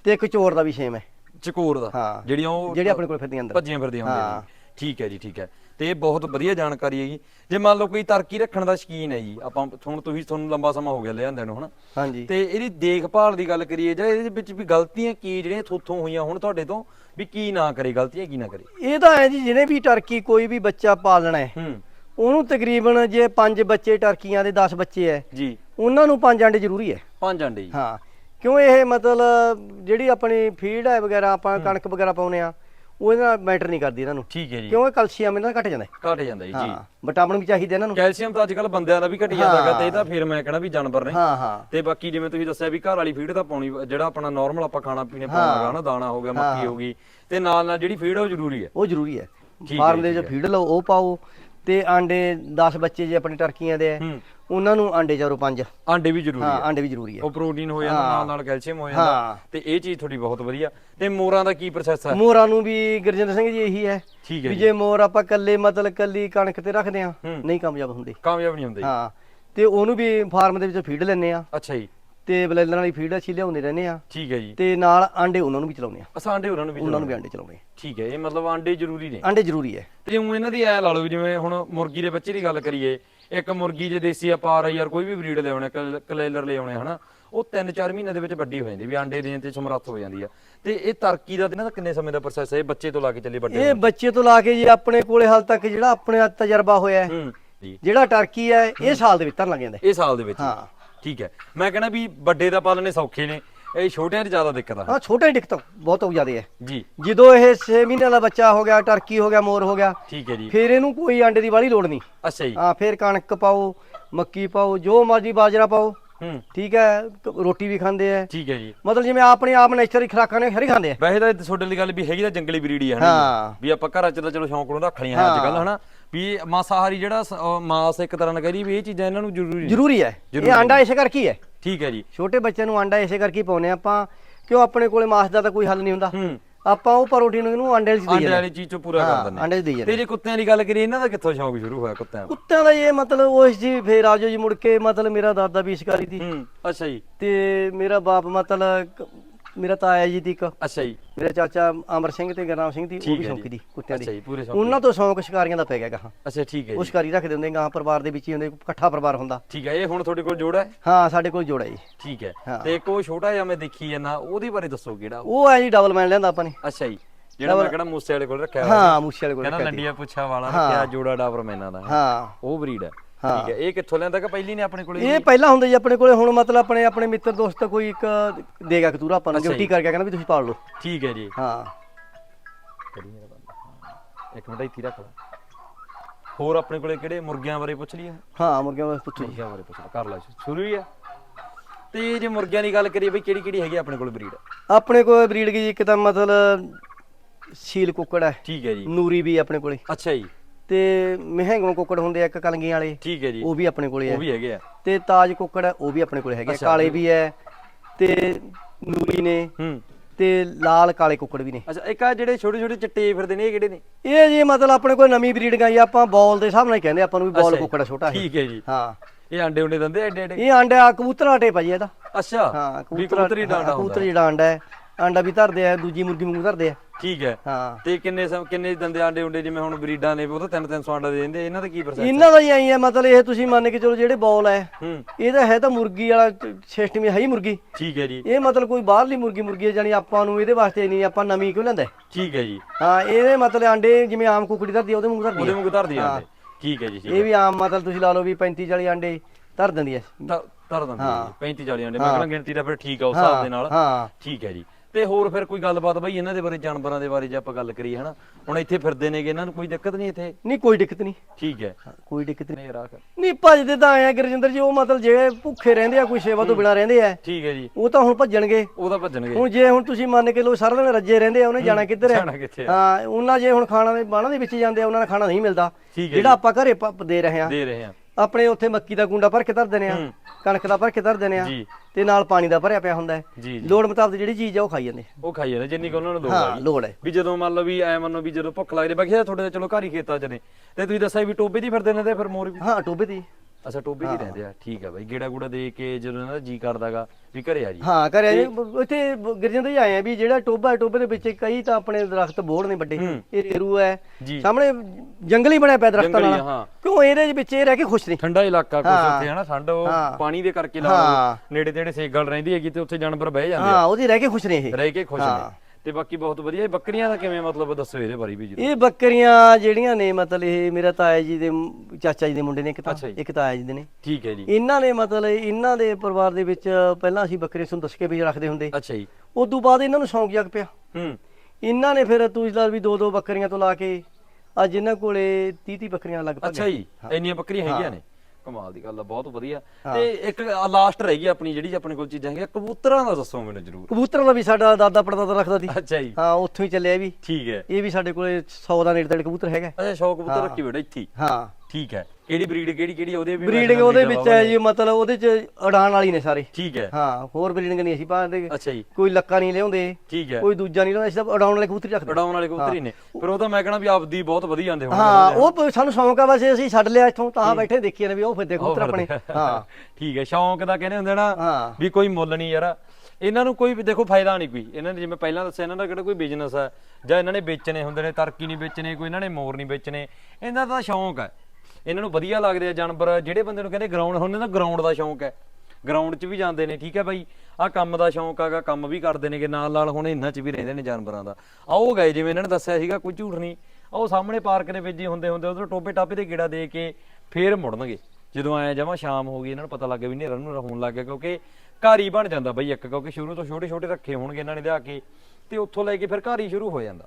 ਤੇ ਇੱਕ ਚੋਰ ਦਾ ਵੀ ਸੇਮ ਹੈ।
ਚਕੋਰ ਦਾ?
ਹਾਂ।
ਜਿਹੜੀਆਂ ਉਹ
ਜਿਹੜੇ ਆਪਣੇ ਕੋਲ ਫਿਰਦੀਆਂ ਅੰਦਰ।
ਭੱਜੀਆਂ ਫਿਰਦੀਆਂ ਹੁੰਦੀਆਂ
ਹਾਂ।
ਨੇ ਠੀਕ ਹੈ ਜੀ ਠੀਕ ਹੈ। ਤੇ ਇਹ ਬਹੁਤ ਵਧੀਆ ਜਾਣਕਾਰੀ ਹੈਗੀ ਜੇ। ਮੰਨ ਲਓ ਕੋਈ ਤਰਕੀ ਰੱਖਣ ਦਾ ਸ਼ਕੀਨ ਹੈ ਜੀ ਆਪਾਂ ਹੁਣ ਤੁਸੀਂ ਤੁਹਾਨੂੰ ਲੰਬਾ ਸਮਾਂ ਹੋ ਗਿਆ ਲਿਆਂਦੇ ਨੂੰ ਹਨਾ?
ਹਾਂਜੀ।
ਤੇ ਇਹਦੀ ਦੇਖਭਾਲ ਦੀ ਗੱਲ ਕਰੀਏ ਜਾਂ ਇਹਦੇ ਵਿੱਚ ਵੀ ਗਲਤੀਆਂ ਕੀ ਜਿਹੜੀਆਂ ਥੋਥੋਂ ਹੋਈਆਂ ਹੁਣ ਤੁਹਾਡੇ ਤੋਂ ਵੀ ਕੀ ਨਾ ਕਰੇ ਗਲਤੀਆਂ ਕੀ ਨਾ ਕਰੇ?
ਇਹ ਤਾਂ ਹੈ ਜੀ ਜਿਹਨੇ ਵੀ ਟਰਕੀ ਕੋਈ ਵੀ ਬੱਚਾ ਪਾਲਣਾ ਹੈ
ਹੂੰ।
ਉਹਨੂੰ ਤਕਰੀਬਨ ਜੇ ਪੰਜ ਬੱਚੇ ਟਰਕੀਆਂ ਦੇ 10 ਬੱਚੇ ਹੈ
ਜੀ।
ਉਹਨਾਂ ਨੂੰ ਪੰਜ ਅੰਡੇ ਜ਼ਰੂਰੀ ਹੈ।
ਪੰਜ ਅੰਡੇ ਜੀ।
ਹਾਂ। ਕਿਉਂ ਇਹ ਮਤਲਬ ਜਿਹੜੀ ਆਪਣੀ ਫੀਡ ਹੈ ਵਗੈਰਾ ਆਪਾਂ ਕਣਕ ਵਗੈਰਾ ਪਾਉਨੇ ਆ ਉਹਦੇ ਨਾਲ ਮੈਟਰ ਨਹੀਂ ਕਰਦੀ ਇਹਨਾਂ ਨੂੰ।
ਠੀਕ ਹੈ ਜੀ।
ਕਿਉਂ ਇਹ ਕੈਲਸ਼ੀਅਮ ਇਹਨਾਂ ਦਾ ਘਟ ਜਾਂਦਾ ਹੈ।
ਘਟ ਜਾਂਦਾ ਜੀ ਜੀ।
ਹਾਂ ਵਿਟਾਮਿਨ ਵੀ ਚਾਹੀਦੇ ਇਹਨਾਂ ਨੂੰ।
ਕੈਲਸ਼ੀਅਮ ਤਾਂ ਅੱਜ ਕੱਲ ਬੰਦਿਆਂ ਦਾ ਵੀ ਘਟ ਜਾਂਦਾ ਹੈਗਾ ਤੇ ਇਹ ਤਾਂ ਫਿਰ ਮੈਂ ਕਹਣਾ ਵੀ ਜਾਨਵਰ ਨੇ।
ਹਾਂ ਹਾਂ।
ਤੇ ਬਾਕੀ ਜਿਵੇਂ ਤੁਸੀਂ ਦੱਸਿਆ ਵੀ ਘਰ ਵਾਲੀ ਫੀਡ ਤਾਂ ਪਾਉਣੀ ਜਿਹੜਾ ਆਪਣਾ ਨਾਰਮਲ ਆਪਾਂ ਖਾਣਾ ਪੀਣੇ ਪਾਉਣਾ ਹੈਗਾ ਨਾ ਦਾਣਾ ਹੋ ਗਿਆ ਮੱਕੀ ਹੋ ਗਈ ਤੇ ਨਾਲ ਨਾਲ ਜਿਹੜੀ ਫੀਡ ਉਹ ਜ਼ਰੂਰੀ ਹੈ।
ਉਹ ਜ਼ਰੂਰੀ ਹੈ।
ਠੀਕ
ਫਾਰਮ ਦੇ ਜੋ ਫੀਡ ਲਓ ਉਹ ਪਾਓ। ਤੇ ਆਂਡੇ 10 ਬੱਚੇ ਜੇ ਆਪਣੀ ਟਰਕੀਆਂ ਦੇ ਉਹਨਾਂ ਨੂੰ ਆਂਡੇ ਚਾਰੋ ਪੰਜ।
ਆਂਡੇ ਵੀ ਜ਼ਰੂਰੀ
ਹਾਂ
ਹੈ
ਆਂਡੇ ਵੀ ਜ਼ਰੂਰੀ ਹੈ
ਉਹ ਪ੍ਰੋਟੀਨ ਹੋ ਜਾਂਦਾ ਨਾਲ ਨਾਲ ਕੈਲਸ਼ੀਅਮ ਹੋ ਜਾਂਦਾ। ਤੇ ਇਹ ਚੀਜ਼ ਤੁਹਾਡੀ ਬਹੁਤ ਵਧੀਆ। ਤੇ ਮੋਰਾਂ ਦਾ ਕੀ ਪ੍ਰੋਸੈਸ ਹੈ
ਮੋਰਾਂ ਨੂੰ ਵੀ ਗੁਰਜਿੰਦਰ ਸਿੰਘ ਜੀ ਇਹੀ ਹੈ
ਠੀਕ ਹੈ
ਵੀ
ਜੀ।
ਮੋਰ ਆਪਾਂ ਕੱਲੇ ਮਤਲਬ ਕੱਲੀ ਕਣਕ ਤੇ ਰੱਖਦੇ ਆ। ਨਹੀਂ ਕਾਮਯਾਬ ਹੁੰਦੇ।
ਕਾਮਯਾਬ ਨਹੀਂ ਹੁੰਦੇ।
ਹਾਂ। ਤੇ ਉਹਨੂੰ ਵੀ ਫਾਰਮ ਦੇ ਵਿੱਚ ਫੀਡ ਲੈਣੇ ਆ
ਅੱਛਾ ਜੀ।
ਤੇ ਬਲੈਲਰ ਵਾਲੀ ਫੀਡ ਅਸੀਂ ਲਿਆਉਂਦੇ ਰਹਿੰਦੇ ਆ
ਠੀਕ ਹੈ ਜੀ।
ਤੇ ਨਾਲ ਆਂਡੇ ਉਹਨਾਂ ਨੂੰ ਵੀ ਚਲਾਉਂਦੇ ਆ
ਅਸਾਂ ਆਂਡੇ ਉਹਨਾਂ ਨੂੰ ਵੀ
ਉਹਨਾਂ ਨੂੰ
ਚਲਾਉਣੇ।
ਵੀ ਆਂਡੇ ਚਲਾਉਂਦੇ ਆ
ਠੀਕ ਹੈ ਇਹ ਮਤਲਬ ਆਂਡੇ ਜ਼ਰੂਰੀ ਨੇ।
ਆਂਡੇ ਜ਼ਰੂਰੀ ਹੈ।
ਤੇ ਹੁਣ ਇਹਨਾਂ ਦੀ ਐ ਲਾ ਲਓ ਵੀ ਜਿਵੇਂ ਹੁਣ ਮੁਰਗੀ ਦੇ ਬੱਚੇ ਦੀ ਗੱਲ ਕਰੀਏ ਇੱਕ ਮੁਰਗੀ ਜੇ ਦੇਸੀ ਆਪਾਂ ਆ ਯਾਰ ਕੋਈ ਵੀ ਬਰੀਡ ਲਿਆਉਣੇ ਕਲੇਲਰ ਲਿਆਉਣੇ ਹਨਾ ਉਹ 3-4 ਮਹੀਨੇ ਦੇ ਵਿੱਚ ਵੱਡੀ ਹੋ ਜਾਂਦੀ ਵੀ ਆਂਡੇ ਦੇਣ ਤੇ ਸਮਰੱਥ ਹੋ ਜਾਂਦੀ ਆ ਤੇ ਇਹ ਤਰਕੀ ਦਾ ਇਹਨਾਂ ਦਾ ਕਿੰਨੇ ਸਮੇਂ ਦਾ ਪ੍ਰੋਸੈਸ ਹੈ? ਇਹ ਬੱਚੇ ਤੋਂ ਲਾ ਕੇ ਚੱਲੇ ਵੱਡੇ
ਇਹ ਬੱਚੇ ਤੋਂ ਲਾ ਕੇ ਜੀ ਆਪਣੇ ਕੋਲੇ ਹਾਲ ਤੱਕ ਜਿਹੜਾ ਆਪਣੇ ਤਜਰਬਾ ਹੋਇਆ ਹੈ, ਜਿਹੜਾ ਟਰਕੀ ਹੈ ਇਹ ਸਾਲ ਦੇ ਵਿੱਚ ਧਰਨ ਲੱਗ ਜਾਂਦਾ।
ਇਹ ਸਾਲ ਦੇ ਵਿੱਚ?
ਹਾਂ।
ਠੀਕ ਹੈ। ਮੈਂ ਕਹਿੰਦਾ ਵੀ ਵੱਡੇ ਦਾ ਪਾਲਣੇ ਸੌਖੇ ਨੇ ਇਹ ਛੋਟਿਆਂ 'ਚ ਜ਼ਿਆਦਾ ਦਿੱਕਤ ਆ।
ਹਾਂ ਛੋਟੇ ਦਿੱਕਤ ਬਹੁਤ ਹੋ ਜਾਂਦੇ ਹੈ।
ਜੀ।
ਜਦੋਂ ਇਹ 6 ਮਹੀਨਿਆਂ ਦਾ ਬੱਚਾ ਹੋ ਗਿਆ ਟਰਕੀ ਹੋ ਗਿਆ ਮੋਰ ਹੋ ਗਿਆ
ਠੀਕ ਹੈ ਜੀ।
ਫਿਰ ਇਹਨੂੰ ਕੋਈ ਆਂਡੇ ਦੀ ਵਾਲੀ ਲੋੜ ਨਹੀਂ।
ਅੱਛਾ ਜੀ।
ਹਾਂ ਫਿਰ ਕਣਕ ਪਾਓ ਮੱਕੀ ਪਾਓ ਜੋ ਮਰਜ਼ੀ ਬਾਜਰਾ ਪਾਓ।
ਹੂੰ।
ਠੀਕ ਹੈ ਰੋਟੀ ਵੀ ਖਾਂਦੇ ਆ
ਠੀਕ ਹੈ ਜੀ।
ਮਤਲਬ ਜਿਵੇਂ ਆਪਣੇ ਆਪ ਨੇਚਰਲੀ ਖੁਰਾਕਾਂ ਨੇ ਹਰੀ ਖਾਂਦੇ ਆ
ਵੈਸੇ ਤਾਂ ਤੁਹਾਡੇ ਲਈ ਗੱਲ ਵੀ ਹੈਗੀ ਤਾਂ ਜੰਗਲੀ ਬਰੀਡ ਹੀ ਹਾਂ। ਵੀ ਆਪਾਂ ਘਰਾਂ 'ਚ ਤਾਂ ਚਲੋ ਸ਼ੌਂਕ ਨੂੰ ਰੱਖ ਲਈਆਂ ਅੱਜ ਕੱਲ ਹਨਾ। ਵੀ ਮਾਸਾਹਾਰੀ ਜਿਹੜਾ ਸ- ਅਹ ਮਾਸ ਇੱਕ ਤਰ੍ਹਾਂ ਨਾਲ ਕਹੀ ਵੀ ਇਹ ਚੀਜ਼ਾਂ ਇਹਨਾਂ ਨੂੰ ਜ਼ਰੂਰੀ
ਜ਼ਰੂਰੀ ਹੈ।
ਜ਼ਰੂਰੀ
ਇਹ ਆਂਡਾ ਇਸੇ ਕਰਕੇ ਹੀ ਹੈ।
ਠੀਕ ਹੈ ਜੀ।
ਛੋਟੇ ਬੱਚਿਆਂ ਨੂੰ ਆਂਡਾ ਇਸੇ ਕਰਕੇ ਹੀ ਪਾਉਨੇ ਆਪਾਂ ਕਿਉਂ ਆਪਣੇ ਕੋਲੇ ਮਾਸ ਦਾ ਤਾਂ ਕੋਈ ਹੱਲ ਨਹੀਂ ਹੁੰਦਾ।
ਹੂੰ।
ਆਪਾਂ ਉਹ ਪ੍ਰੋਟੀਨ ਨੂੰ ਆਂਡੇ ਵਿੱਚ ਦੇਈ
ਆਂਡੇ
ਜਾਂਦੇ
ਵਾਲੀ ਚੀਜ਼ ਚੋਂ ਪੂਰਾ
ਹਾਂ,
ਕਰ ਦਿੰਦੇ
ਆਂਡੇ 'ਚ ਦੇਈ ਜਾਂਦੇ।
ਤੇ ਜੇ ਕੁੱਤਿਆਂ ਦੀ ਗੱਲ ਕਰੀਏ ਇਹਨਾਂ ਦਾ ਕਿੱਥੋਂ ਸ਼ੌਂਕ ਸ਼ੁਰੂ ਹੋਇਆ ਕੁੱਤਿਆਂ ਦਾ?
ਕੁੱਤਿਆਂ ਦਾ ਇਹ ਮਤਲਬ ਉਸ ਜੀ ਫੇਰ ਆਜੋ ਜੀ ਮੁੜ ਕੇ ਮਤਲਬ ਮੇਰਾ ਦਾਦਾ ਵੀ ਸ਼ਿਕਾਰੀ ਸੀ
ਹੂੰ ਅੱਛਾ ਜੀ।
ਤੇ ਮੇਰਾ ਬਾਪ ਮਤਲਬ ਕ- ਮੇਰਾ ਤਾਇਆ ਜੀ ਦੀ ਇੱਕ
ਅੱਛਾ ਜੀ।
ਮੇਰਾ ਚਾਚਾ ਅਮਰ ਸਿੰਘ ਤੇ ਗਰਨਾਮ ਸਿੰਘ ਦੀ ਉਹ ਵੀ ਸ਼ੌਂਕੀ। ਦੀ ਕੁੱਤਿਆਂ
ਅੱਛਾ
ਦੀ
ਜੀ ਪੂਰੇ ਸ਼ੌਂਕ।
ਉਹਨਾਂ ਤੋਂ ਸ਼ੌਂਕ ਸ਼ਿਕਾਰੀਆਂ ਦਾ ਪੈ ਗਿਆ ਗਾਹਾਂ
ਅੱਛਾ ਠੀਕ ਹੈ
ਉਹ ਸ਼ਿਕਾਰੀ ਰੱਖਦੇ ਹੁੰਦੇ ਗਾਂ ਪਰਿਵਾਰ ਦੇ ਵਿੱਚ ਹੀ ਹੁੰਦੇ ਇਕੱਠਾ ਪਰਿਵਾਰ ਹੁੰਦਾ।
ਠੀਕ ਹੈ ਇਹ ਹੁਣ ਤੁਹਾਡੇ ਕੋਲ ਜੋੜਾ ਹੈ?
ਹਾਂ ਸਾਡੇ ਕੋਲ ਜੋੜਾ ਜੀ।
ਠੀਕ ਹੈ। ਤੇ ਇੱਕ ਉਹ ਛੋਟਾ ਜਿਹਾ ਮੈਂ ਦੇਖੀ ਜਾਂਦਾ ਉਹਦੇ ਬਾਰੇ ਦੱਸੋ ਕਿਹੜਾ ਉਹ?
ਹੈ ਜੀ ਡਬਲ ਮੈਨ ਲਿਆਂਦਾ ਆਪਾਂ ਨੇ।
ਅੱਛਾ ਜੀ। ਜਿਹੜਾ ਮੈਂ ਕਿਹੜਾ ਮੂਸੇ ਵਾਲੇ ਕੋਲ ਰੱਖਿਆ
ਹਾਂ ਮੂਸੇ ਵਾਲੇ ਕੋਲ
ਕਹਿੰਦਾ
ਰੱਖਿਆ ਸੀ।
ਲੰਡੀਆਂ ਪੁੱਛਾ ਵਾਲਾ। ਰੱਖਿਆ ਜੋੜਾ ਡਾਬਰਮੈਨਾਂ ਦਾ।
ਹਾਂ।
ਉਹ ਬਰੀਡ ਹਾਂ। ਠੀਕ ਹੈ ਇਹ ਕਿੱਥੋਂ ਲੈਂਦਾ ਕਿ ਪਹਿਲੀ ਨੇ ਆਪਣੇ ਕੋਲੇ
ਇਹ ਪਹਿਲਾਂ ਹੁੰਦੇ ਜੀ ਆਪਣੇ ਕੋਲੇ ਹੁਣ ਮਤਲਬ ਆਪਣੇ ਆਪਣੇ ਮਿੱਤਰ ਦੋਸਤ ਕੋਈ ਇੱਕ ਦੇ ਗਿਆ ਕਤੂਰਾ ਆਪਾਂ ਨੂੰ ਕਰਕੇ ਕਹਿੰਦਾ ਵੀ ਤੁਸੀਂ ਪਾਲ ਲਓ।
ਠੀਕ ਹੈ ਜੀ।
ਹਾਂ।
ਕਰੀ ਮੇਰਾ ਬੰਦਾ। ਹਾਂ। ਇੱਕ ਮਿੰਟ ਇੱਥੇ ਹੀ ਰੱਖ ਲੈ। ਹੋਰ ਆਪਣੇ ਕੋਲੇ ਕਿਹੜੇ ਮੁਰਗਿਆਂ ਬਾਰੇ ਪੁੱਛ ਲਈਏ?
ਹਾਂ ਮੁਰਗਿਆਂ ਵਾਸਤੇ ਪੁੱਛੋ। ਜੀ
ਮੁਰਗਿਆਂ ਬਾਰੇ ਪੁੱਛ ਕਰ ਲੈ ਸ਼ੁਰੂ ਹੀ ਆ। ਤੇ ਜੇ ਮੁਰਗਿਆਂ ਦੀ ਗੱਲ ਕਰੀਏ ਬਈ ਕਿਹੜੀ ਕਿਹੜੀ ਹੈਗੀ ਆਪਣੇ ਕੋਲ ਬਰੀਡ?
ਆਪਣੇ ਕੋਲ ਬਰੀਡ ਕੀ ਇੱਕ ਤਾਂ ਮਤਲਬ ਸੀਲ ਕੁੱਕੜ ਹੈ।
ਠੀਕ ਹੈ ਜੀ।
ਨੂਰੀ ਵੀ ਆਪਣੇ ਕੋਲੇ।
ਅੱਛਾ ਜੀ।
ਤੇ ਮਹਿੰਗੋਂ ਕੁੱਕੜ ਹੁੰਦੇ ਆ ਇੱਕ ਕਲੰਗੀਆਂ ਵਾਲੇ।
ਠੀਕ ਹੈ ਜੀ।
ਉਹ ਵੀ ਆਪਣੇ ਕੋਲੇ
ਉਹ
ਹੈ
ਵੀ ਹੈਗੇ ਆ।
ਤੇ ਤਾਜ ਕੁੱਕੜ ਉਹ ਵੀ ਆਪਣੇ ਕੋਲੇ ਹੈਗੇ ਆ।
ਅੱਛਾ,
ਕਾਲੇ
ਉਹ-
ਵੀ ਹੈ ਤੇ ਨੂਰੀ ਨੇ
ਹੂੰ।
ਤੇ ਲਾਲ ਕਾਲੇ ਕੁੱਕੜ ਵੀ ਨੇ।
ਅੱਛਾ ਇੱਕ ਆ ਜਿਹੜੇ ਛੋਟੇ ਛੋਟੇ ਚਿੱਟੇ ਫਿਰਦੇ ਨੇ ਇਹ ਕਿਹੜੇ ਨੇ?
ਇਹ ਜੀ ਮਤਲਬ ਆਪਣੇ ਕੋਲ ਨਵੀਂ ਬਰੀਡ ਗਾਈ ਆਪਾਂ ਬॉल ਦੇ ਹਿਸਾਬ ਨਾਲ ਹੀ ਕਹਿੰਦੇ ਆਪਾਂ ਨੂੰ ਵੀ
ਅੱਛਾ ਜੀ।
ਕੁੱਕੜ ਆ ਛੋਟਾ ਹੈ
ਠੀਕ ਹੈ ਜੀ।
ਹਾਂ।
ਇਹ ਆਂਡੇ ਉਂਡੇ ਦਿੰਦੇ ਐਡੇ ਐਡੇ
ਇਹ ਆਂਡਾ ਕਬੂਤਰਾਂ ਟੇਪ ਆ ਜੀ ਇਹਦਾ।
ਅੱਛਾ।
ਹਾਂ
ਵੀ
ਕਬੂਤਰੀ
ਡਾਂਡਾ ਹੁੰਦਾ
ਕਬੂਤਰ ਜਿਹੜਾ ਆਂਡਾ ਹੈ। ਆਂਡਾ ਵੀ ਧਰਦੇ ਆ ਦੂਜੀ ਮੁਰਗੀ ਵਾਂਗੂ ਧਰਦੇ ਆ।
ਠੀਕ ਹੈ।
ਹਾਂ।
ਤੇ ਕਿੰਨੇ ਸਮ- ਕਿੰਨੇ ਦਿੰਦੇ ਆਂਡੇ ਉਂਡੇ ਜਿਵੇਂ ਹੁਣ ਬਰੀਡਾਂ ਨੇ ਉਹ ਤਾਂ 3-300 ਆਂਡਾ ਦੇ ਦਿੰਦੇ ਇਹਨਾਂ ਦਾ ਕੀ ਪ੍ਰੋਸੈਸ
ਇਹਨਾਂ ਦਾ ਹੀ ਆਈ ਹੈ ਮਤਲਬ ਇਹ ਤੁਸੀਂ ਮੰਨ ਕੇ ਚਲੋ ਜਿਹੜੇ ਬॉल ਹੈ
ਹੂੰ।
ਇਹਦਾ ਹੈ ਤਾਂ ਮੁਰਗੀ ਵਾਲਾ ਸਿਸਟਮ ਹੀ ਹੈ ਹੀ ਮੁਰਗੀ।
ਠੀਕ ਹੈ ਜੀ।
ਇਹ ਮਤਲਬ ਕੋਈ ਬਾਹਰਲੀ ਮੁਰਗੀ ਮੁਰਗੀ ਹੈ ਜਾਨੀ ਆਪਾਂ ਨੂੰ ਇਹਦੇ ਵਾਸਤੇ ਨਹੀਂ ਆਪਾਂ ਨਵੀਂ ਕਿਉਂ ਲੈਂਦਾ
ਠੀਕ ਹੈ ਜੀ।
ਹਾਂ ਇਹਦੇ ਮਤਲਬ ਆਂਡੇ ਜਿਵੇਂ ਆਮ ਕੁਕੜੀ ਧਰਦੀ ਆ ਉਹਦੇ ਵਾਂਗੂ ਧਰਦੀ
ਉਹਦੇ
ਆ
ਧਰਦੀ ਆ ਆਂਡੇ। ਠੀਕ ਹੈ ਜੀ ਠੀਕ
ਇਹ ਵੀ ਆਮ ਮਤਲਬ ਤੁਸੀਂ ਲਾ ਲਓ ਵੀ 35 40 ਆਂਡੇ ਧਰ ਦਿੰਦੀ ਹੈ।
ਧਰ ਧਰ ਦਿੰਦੇ ਆ ਜੀ 35 40 ਆਂਡੇ। ਮੈਂ ਕਹਿੰਦਾ ਗਿਣਤੀ ਦਾ ਫਿਰ ਠੀਕ ਆ ਉਸ
ਹਾਂ,
ਹਿਸਾਬ ਦੇ ਨਾਲ।
ਹਾਂ।
ਠੀਕ ਹੈ ਜੀ। ਤੇ ਹੋਰ ਫਿਰ ਕੋਈ ਗੱਲਬਾਤ ਬਈ ਇਹਨਾਂ ਦੇ ਬਾਰੇ ਜਾਨਵਰਾਂ ਦੇ ਬਾਰੇ ਜੇ ਆਪਾਂ ਗੱਲ ਕਰੀਏ ਹਨਾ? ਹੁਣ ਇੱਥੇ ਫਿਰਦੇ ਨੇਗੇ ਇਹਨਾਂ ਨੂੰ ਕੋਈ ਦਿੱਕਤ ਨਹੀਂ ਇੱਥੇ?
ਨਹੀਂ ਕੋਈ ਦਿੱਕਤ ਨਹੀਂ।
ਠੀਕ ਹੈ।
ਕੋਈ ਦਿੱਕਤ ਨਹੀਂ।
ਰਾਖ।
ਨਹੀਂ ਭੱਜਦੇ ਤਾਂ ਆਏ ਆ ਗੁਰਜਿੰਦਰ ਜੀ ਉਹ ਮਤਲਬ ਜੇ ਭੁੱਖੇ ਰਹਿੰਦੇ ਆ ਕੋਈ ਸੇਵਾ ਤੋਂ ਬਿਨਾ ਰਹਿੰਦੇ ਆ
ਠੀਕ ਹੈ ਜੀ।
ਉਹ ਤਾਂ ਹੁਣ ਭੱਜਣਗੇ।
ਉਹਦਾ ਭੱਜਣਗੇ।
ਹੁਣ ਜੇ ਹੁਣ ਤੁਸੀਂ ਮੰਨ ਕੇ ਲੋ ਸਾਰਾ ਦਿਨ ਰੱਜੇ ਰਹਿੰਦੇ ਆ ਉਹਨੇ ਜਾਣਾ ਕਿੱਧਰ ਹੈ ਹਾਂ ਉਹਨਾਂ ਜੇ ਹੁਣ ਖਾਣਾ ਦੇ ਬਾਣਾ ਦੇ ਵਿੱਚ ਜਾਂਦੇ ਆ ਉਹਨਾਂ ਨੂੰ ਖਾਣਾ ਨਹੀਂ ਮਿਲਦਾ। ਜਿਹੜਾ ਆਪਾਂ ਘਰੇ ਦੇ ਰਹੇ ਆ।
ਦੇ ਰਹੇ ਆ।
ਆਪਣੇ ਉੱਥੇ ਮੱਕੀ ਦਾ ਗੁੰਡਾ ਭਰ ਕੇ ਧਰ ਦਿੰਦੇ ਆ ਕਣਕ ਦਾ ਭਰ ਕੇ ਧਰ ਦਿੰਦੇ ਆ
ਜੀ।
ਤੇ ਨਾਲ ਪਾਣੀ ਦਾ ਭਰਿਆ ਪਿਆ ਹੁੰਦਾ ਹੈ।
ਜੀ ਜੀ।
ਲੋੜ ਮੁਤਾਬਕ ਜਿਹੜੀ ਚੀਜ਼ ਆ ਉਹ ਖਾਈ ਜਾਂਦੇ
ਉਹ ਖਾਈ ਜਾਂਦੇ ਜਿੰਨੀ ਕੁ ਉਹਨਾਂ ਨੂੰ ਲੋੜ
ਹਾਂ ਲੋੜ ਹੈ।
ਵੀ ਜਦੋਂ ਮੰਨ ਲਓ ਵੀ ਐ ਮੰਨੋ ਵੀ ਜਦੋਂ ਭੁੱਖ ਲੱਗਦੀ ਬਾਕੀ ਤਾਂ ਤੁਹਾਡੇ ਤਾਂ ਚਲੋ ਘਰ ਹੀ ਖੇਤਾਂ 'ਚ ਨੇ। ਤੇ ਤੁਸੀਂ ਦੱਸਿਆ ਵੀ ਟੋਬੇ ਦੀ ਫਿਰਦੇ ਨੇ ਤੇ ਫਿਰ ਮੋਰ ਵੀ?
ਹਾਂ ਟੋਬੇ ਦੀ
ਅੱਛਾ ਟੋਬੇ ਦੀ ਰਹਿੰਦੇ ਆ। ਠੀਕ ਆ ਬਾਈ ਗੇੜਾ ਗੂੜਾ ਦੇ ਕੇ ਜਦੋਂ ਇਹਨਾਂ ਦਾ ਜੀ ਕਰਦਾਗਾ ਵੀ ਘਰੇ ਆ ਜੀ।
ਹਾਂ ਕਰਿਆ ਜੀ। ਉੱਥੇ ਗਿਰਜਿੰਦਰ ਜੀ ਆਏ ਆ ਵੀ ਜਿਹੜਾ ਟੋਬਾ ਹੈ ਟੋਬੇ ਦੇ ਵਿੱਚ ਕਈ ਤਾਂ ਆਪਣੇ ਦਰਖਤ ਬੋੜ ਨੇ ਵੱਡੇ। ਇਹ ਰੇਰੂ ਹੈ।
ਜੀ।
ਸਾਹਮਣੇ ਜੰਗਲੀ ਬਣਿਆ ਪਿਆ ਦਰਖਤਾਂ
ਜੰਗਲੀ
ਨਾਲ।
ਹਾਂ।
ਕਿਉਂ ਇਹਦੇ ਵਿੱਚ ਇਹ ਰਹਿ ਕੇ ਖੁਸ਼ ਨਹੀਂ?
ਠੰਡਾ ਇਲਾਕਾ
ਹਾਂ।
ਉੱਥੇ ਹਨਾ ਠੰਡ ਉਹ
ਹਾਂ।
ਪਾਣੀ ਦੇ ਕਰਕੇ ਲਾ
ਹਾਂ।
ਲਓ ਨੇੜੇ ਤੇੜੇ ਸੇਗਲ ਰਹਿੰਦੀ ਹੈਗੀ ਤੇ ਉੱਥੇ ਜਾਨਵਰ ਬਹਿ ਜਾਂਦੇ
ਹਾਂ ਉਹਦੀ ਰਹਿ ਕੇ ਖੁਸ਼ ਨੇ ਇਹ।
ਰਹਿ ਕੇ ਖੁਸ਼
ਹਾਂ।
ਨੇ ਤੇ ਬਾਕੀ ਬਹੁਤ ਵਧੀਆ ਇਹ ਬੱਕਰੀਆਂ ਦਾ ਕਿਵੇਂ ਮਤਲਬ ਦੱਸੋ ਇਹਦੇ ਬਾਰੇ ਵੀ ਜੀ
ਇਹ ਬੱਕਰੀਆਂ ਜਿਹੜੀਆਂ ਨੇ ਮਤਲਬ ਇਹ ਮੇਰਾ ਤਾਇਆ ਜੀ ਦੇ ਮ- ਚਾਚਾ ਜੀ ਦੇ ਮੁੰਡੇ ਨੇ ਇੱਕ ਤਾਂ
ਅੱਛਾ ਜੀ।
ਇੱਕ ਤਾਇਆ ਜੀ ਦੇ ਨੇ।
ਠੀਕ ਹੈ ਜੀ।
ਇਹਨਾਂ ਨੇ ਮਤਲਬ ਇਹਨਾਂ ਦੇ ਪਰਿਵਾਰ ਦੇ ਵਿੱਚ ਪਹਿਲਾਂ ਅਸੀਂ ਬੱਕਰੇ ਸੁਣ ਦੱਸ ਕੇ ਵੀ ਰੱਖਦੇ ਹੁੰਦੇ।
ਅੱਛਾ ਜੀ।
ਉਸ ਤੋਂ ਬਾਅਦ ਇਹਨਾਂ ਨੂੰ ਸ਼ੌਂਕ ਜਗ ਪਿਆ।
ਹੂੰ।
ਇਹਨਾਂ ਨੇ ਫਿਰ ਤੁਜਦਾਰ ਵੀ ਦੋ ਦੋ ਬੱਕਰੀਆਂ ਤੋਂ ਲਾ ਕੇ ਅੱਜ ਇਹਨਾਂ ਕੋਲੇ 30 30 ਬੱਕਰੀਆਂ ਲਗਭਗ
ਅੱਛਾ ਜੀ ਇੰਨੀਆਂ ਬੱਕਰੀਆਂ ਹੈਗੀਆਂ ਨੇ। ਕਮਾਲ ਦੀ ਗੱਲ ਆ ਬਹੁਤ ਵਧੀਆ। ਤੇ ਇੱਕ ਲਾਸਟ ਰਹਿ ਗਈ ਆਪਣੀ ਜਿਹੜੀ ਆਪਣੇ ਕੋਲ ਚੀਜ਼ਾਂ ਹੈਗੀਆਂ ਕਬੂਤਰਾਂ ਦਾ ਦੱਸੋ ਮੈਨੂੰ ਜਰੂਰ।
ਕਬੂਤਰਾਂ ਦਾ ਵੀ ਸਾਡਾ ਦਾਦਾ ਪੜਦਾਦਾ ਰੱਖਦਾ ਸੀ।
ਅੱਛਾ ਜੀ।
ਹਾਂ ਉੱਥੋਂ ਹੀ ਚੱਲਿਆ ਵੀ।
ਠੀਕ ਹੈ।
ਇਹ ਵੀ ਸਾਡੇ ਕੋਲੇ 100 ਦਾ ਨੇੜੇ ਤੇੜੇ ਕਬੂਤਰ ਹੈਗਾ।
ਅੱਛਾ ਸ਼ੌਕ ਕਬੂਤਰ ਰੱਖੀ ਬੈਠਾ ਇੱਥੇ। ਹਾਂ। ਠੀਕ ਹੈ। ਕਿਹੜੀ ਬਰੀਡ ਕਿਹੜੀ ਕਿਹੜੀ ਉਹਦੇ ਵੀ
ਬਰੀਡਿੰਗ ਉਹਦੇ ਵਿੱਚ ਹੈ ਜੀ ਮਤਲਬ ਉਹਦੇ ਚ ਉਡਾਨ ਵਾਲੀ ਨੇ ਸਾਰੇ।
ਠੀਕ ਹੈ।
ਹਾਂ ਹੋਰ ਬਰੀਡਿੰਗ ਨਹੀਂ ਅਸੀਂ ਪਾਉਂਦੇ
ਅੱਛਾ ਜੀ।
ਕੋਈ ਲੱਕਾ ਨਹੀਂ ਲਿਆਉਂਦੇ
ਠੀਕ ਹੈ।
ਕੋਈ ਦੂਜਾ ਨਹੀਂ ਲਿਆਉਂਦੇ ਅਸੀਂ ਤਾਂ ਉਡਾਉਣ ਵਾਲੇ ਕਬੂਤਰ ਰੱਖਦੇ।
ਉਡਾਉਣ ਵਾਲੇ ਕਬੂਤਰ ਹੀ ਨੇ। ਫਿਰ ਉਹ ਤਾਂ ਮੈਂ ਕਹਣਾ ਵੀ ਆਪਦੀ ਬਹੁਤ ਵਧੀਆ ਆਂਦੇ ਹੋਣਗੇ
ਹਾਂ ਉਹ ਸਾਨੂੰ ਸ਼ੌਂਕ ਆ ਵੈਸੇ ਅਸੀਂ ਛੱਡ ਲਿਆ ਇੱਥੋਂ ਤਾਂ ਬੈਠੇ ਦੇਖੀਏ ਨੇ ਵੀ ਉਹ ਫਿਰਦੇ ਕਬੂਤਰ ਆਪਣੇ। ਹਾਂ। [laughs]
ਠੀਕ ਹੈ ਸ਼ੌਂਕ ਦਾ ਕਹਿੰਦੇ ਹੁੰਦੇ ਨਾ ਵੀ ਕੋਈ ਮੁੱਲ ਨਹੀਂ ਯਾਰ। ਇਹਨਾਂ ਨੂੰ ਕੋਈ ਵੀ ਦੇਖੋ ਫਾਇਦਾ ਨਹੀਂ ਕੋਈ। ਇਹਨਾਂ ਨੇ ਜਿਵੇਂ ਪਹਿਲਾਂ ਦੱਸਿਆ ਇਹਨਾਂ ਦਾ ਕਿਹੜਾ ਕੋਈ ਬਿਜ਼ਨਸ ਹੈ ਜਾਂ ਇਹਨਾਂ ਨੇ ਵੇਚਣੇ ਹੁੰਦੇ ਨੇ ਤਰਕੀ ਨਹੀਂ ਵੇਚਣੇ ਕੋਈ ਇਹਨਾਂ ਨੇ ਮੋਰ ਨਹੀਂ ਵੇਚਣੇ। ਇਹਨਾਂ ਦਾ ਸ਼ੌਂਕ ਹੈ ਇਹਨਾਂ ਨੂੰ ਵਧੀਆ ਲੱਗਦੇ ਆ ਜਾਨਵਰ, ਜਿਹੜੇ ਬੰਦੇ ਨੂੰ ਕਹਿੰਦੇ ਗਰਾਊਂਡ ਹੁੰਦੇ ਇਹਨਾਂ ਦਾ ਗਰਾਊਂਡ ਦਾ ਸ਼ੌਂਕ ਹੈ। ਗਰਾਊਂਡ 'ਚ ਵੀ ਜਾਂਦੇ ਨੇ, ਠੀਕ ਹੈ ਬਾਈ? ਆਹ ਕੰਮ ਦਾ ਸ਼ੌਂਕ ਹੈਗਾ, ਕੰਮ ਵੀ ਕਰਦੇ ਨੇਗੇ ਨਾਲ ਨਾਲ, ਹੁਣ ਇਹਨਾਂ 'ਚ ਵੀ ਰਹਿੰਦੇ ਨੇ ਜਾਨਵਰਾਂ ਦਾ। ਆਓ ਗਏ, ਜਿਵੇਂ ਇਹਨਾਂ ਨੇ ਦੱਸਿਆ ਸੀਗਾ, ਕੋਈ ਝੂਠ ਨਹੀਂ। ਆ ਉਹ ਸਾਹਮਣੇ ਪਾਰਕ ਦੇ ਵਿੱਚ ਹੀ ਹੁੰਦੇ ਹੁੰਦੇ, ਉਧਰ ਟੋਪੇ ਟਾਪੇ ਤੇ ਗੇੜਾ ਦੇ ਕੇ ਫੇਰ ਮੁੜਨਗੇ। ਜਦੋਂ ਆਇਆ ਜਮਾ ਸ਼ਾਮ ਹੋ ਗਈ, ਇਹਨਾਂ ਨੂੰ ਪਤਾ ਲੱਗ ਗਿਆ ਵੀ ਹਨੇਰਾ ਨੂੰ ਹੋਣ ਲੱਗ ਗਿਆ, ਕਿਉਂਕਿ ਘਰ ਹੀ ਬਣ ਜਾਂਦਾ ਬਈ ਇੱਕ, ਕਿਉਂਕਿ ਸ਼ੁਰੂ ਤੋਂ ਛੋਟੇ ਛੋਟੇ ਰੱਖੇ ਹੋਣਗੇ ਇਹਨਾਂ ਨੇ ਲਿਆ ਕੇ, ਤੇ ਉੱਥੋਂ ਲੈ ਕੇ ਫਿਰ ਘਰ ਹੀ ਸ਼ੁਰੂ ਹੋ ਜਾਂਦਾ।